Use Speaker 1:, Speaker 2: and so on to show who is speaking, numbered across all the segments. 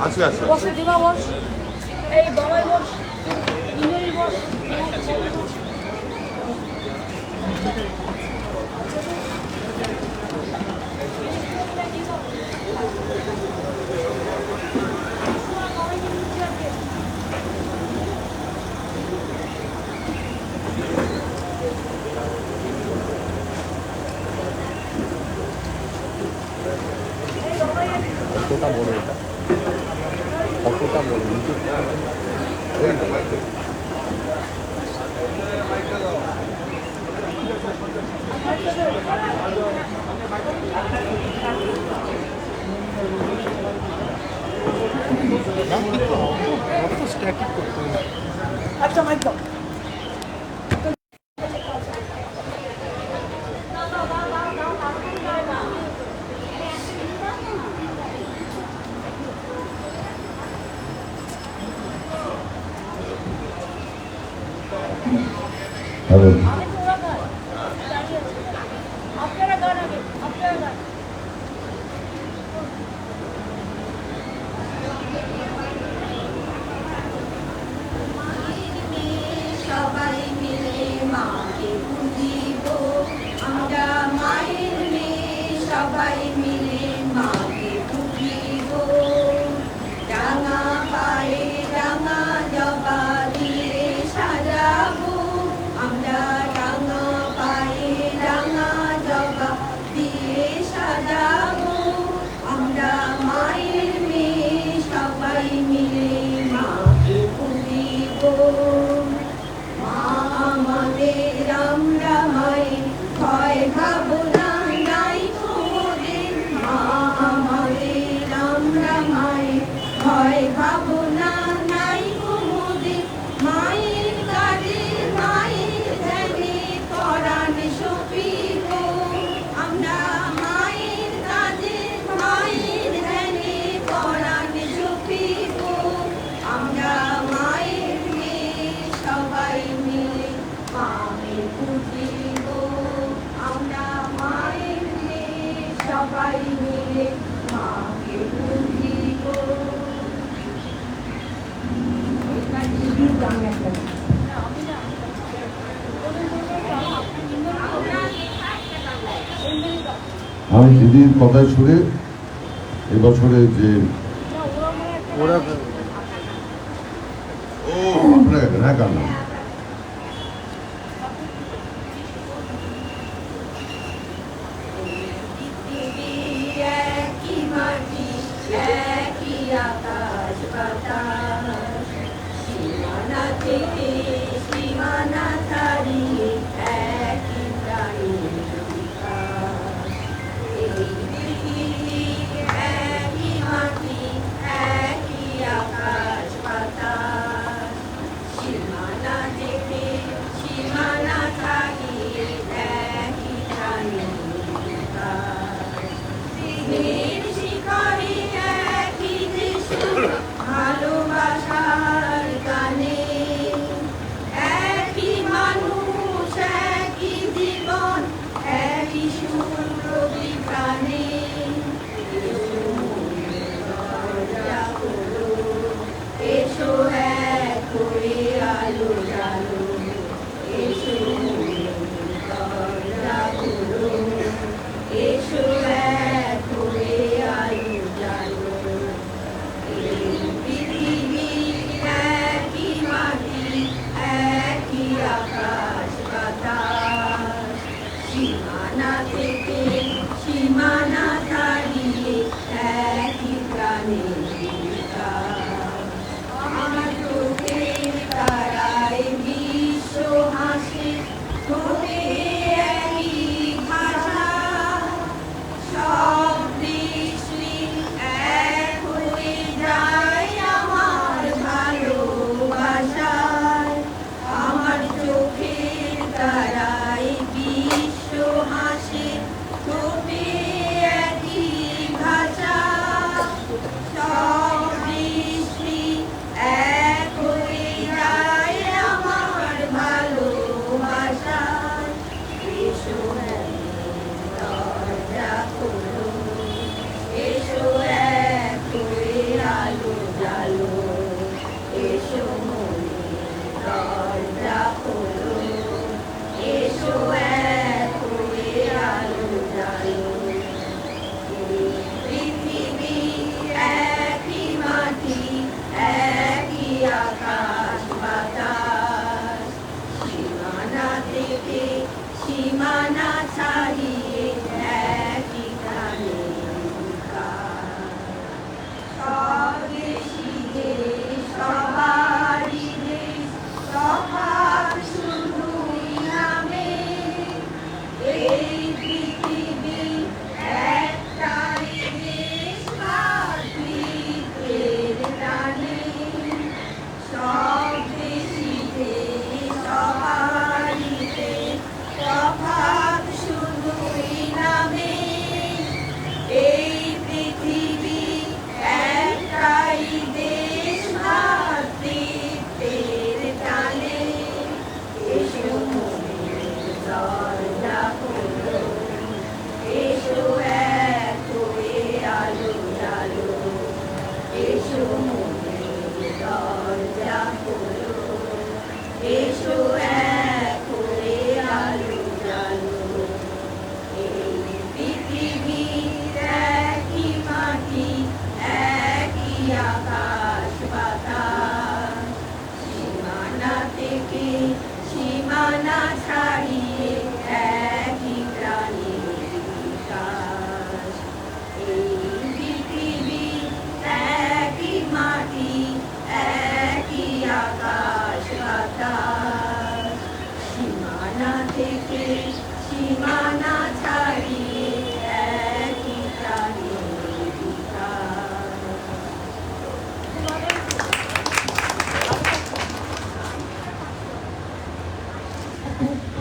Speaker 1: Aç aç. Boş, boş. Ey, babayı boş. 어떨까 모르겠다. 어떨까 모르겠다. Não, que bom. Vamos buscar aqui um pouquinho. Ah, tá mais bom. করুন Hi.
Speaker 2: আমি দিদির কথা শুনে এবছরে যে
Speaker 3: ওরা
Speaker 2: মানে হ্যাঁ
Speaker 1: কান্না na na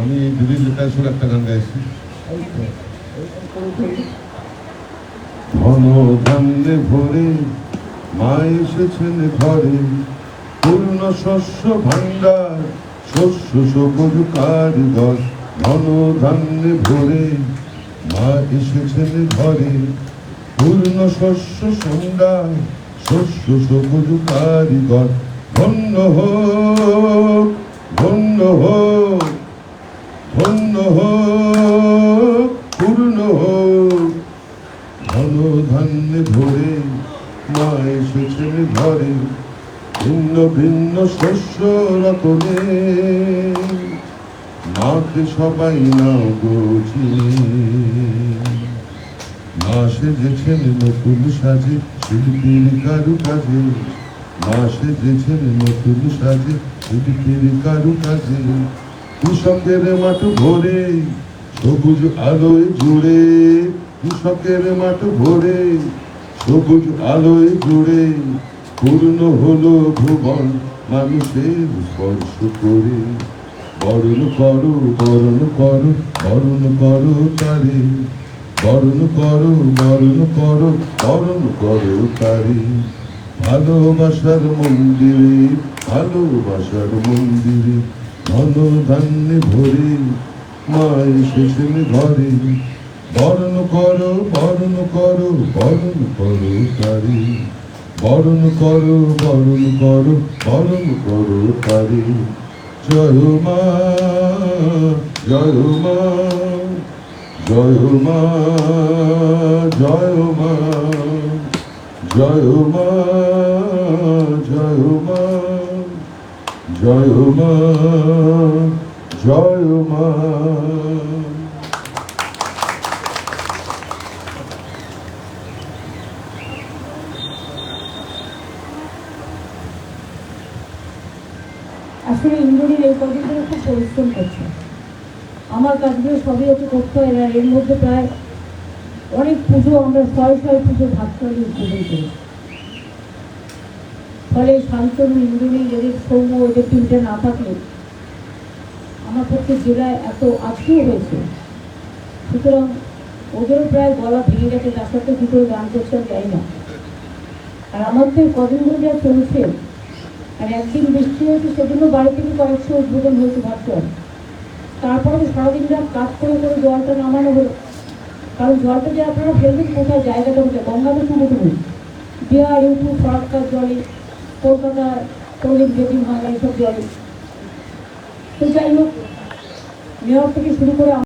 Speaker 2: আমি দিদির লেখায় একটা গান গাইছি ঘন ধান্যে ভরে মা এসেছেন ঘরে। পূর্ণ শস্য ভাণ্ডার, শস্য সবুজ কারিগর ঘন ধান্যে ভরে মা এসেছেন ঘরে। পূর্ণ শস্য সন্ধ্যা শস্য সবুজ কারিগর ধন্য হোক ধন্য হোক। ধন্য হোক, পূর্ণ হোক। ঘন ধান্যে ভরে মা এসেছেন ঘরে ভিন্ন ভিন্ন শস্য রতনে মাকে সবাই না বুঝি মা সেজেছেন নতুন সাজে, শিল্পীর কারু কাজে মা সেজেছেন নতুন সাজে, শিল্পীর কারু কাজে কৃষকের মাঠ ভরে, সবুজ আলোয় জুড়ে। কৃষকের মাঠ ভরে, সবুজ আলোয় জুড়ে। পূর্ণ হলো ভুবন মানুষের স্পর্শ করে। বরণ করো বরণ করো বরণ করো তারে। বরণ করো বরণ করো বরণ করো তারে। ভালোবাসার মন্দিরে ভালোবাসার মন্দিরে ধন ধান্যে ভরে মা এসেছেন ঘরে বরণ করো বরণ করো বরণ করো তারে। বরণ করো বরণ করো বরণ করো তারে। জয় মা জয় মা জয় মা জয় মা জয় মা জয় মা। জয় মা জয় মা
Speaker 4: আসলে ইন্দুরির এই কদিন ধরে খুব পরিশ্রম করছে। আমার কাজগুলো সবই ওকে করতে হয় না এর মধ্যে প্রায় অনেক পুজো আমরা ছয় ছয় পুজো ভাগ করে উদ্বোধন করি। ফলে শান্তনু ইন্দুরি এদের সৌম্য এদের তিনটে না থাকলে আমার পক্ষে জেলায় এত আজকেও হয়েছে। সুতরাং ওদেরও প্রায় গলা ভেঙে গেছে সাথে কী করে গান করতে জানি না। আর আমার তো কদিন ধরে যা চলছে আর একদিন বৃষ্টি হয়েছে, সেজন্য বাড়ি থেকে কয়েকশো উদ্বোধন হয়েছে ভার্চুয়াল তারপরে তো সারাদিন রাত কাজ করে করে জলটা নামানো হলো। কারণ জলটা যে আপনারা ফেলবেন, কোথায়? জায়গাটা কোথায়? গঙ্গাতে সমুদ্র বিহার ইউটিউব সরকার জলে কলকাতা প্রদীপ বেদিন ভাঙা এইসব জলে তো যাই হোক মেয়র থেকে শুরু করে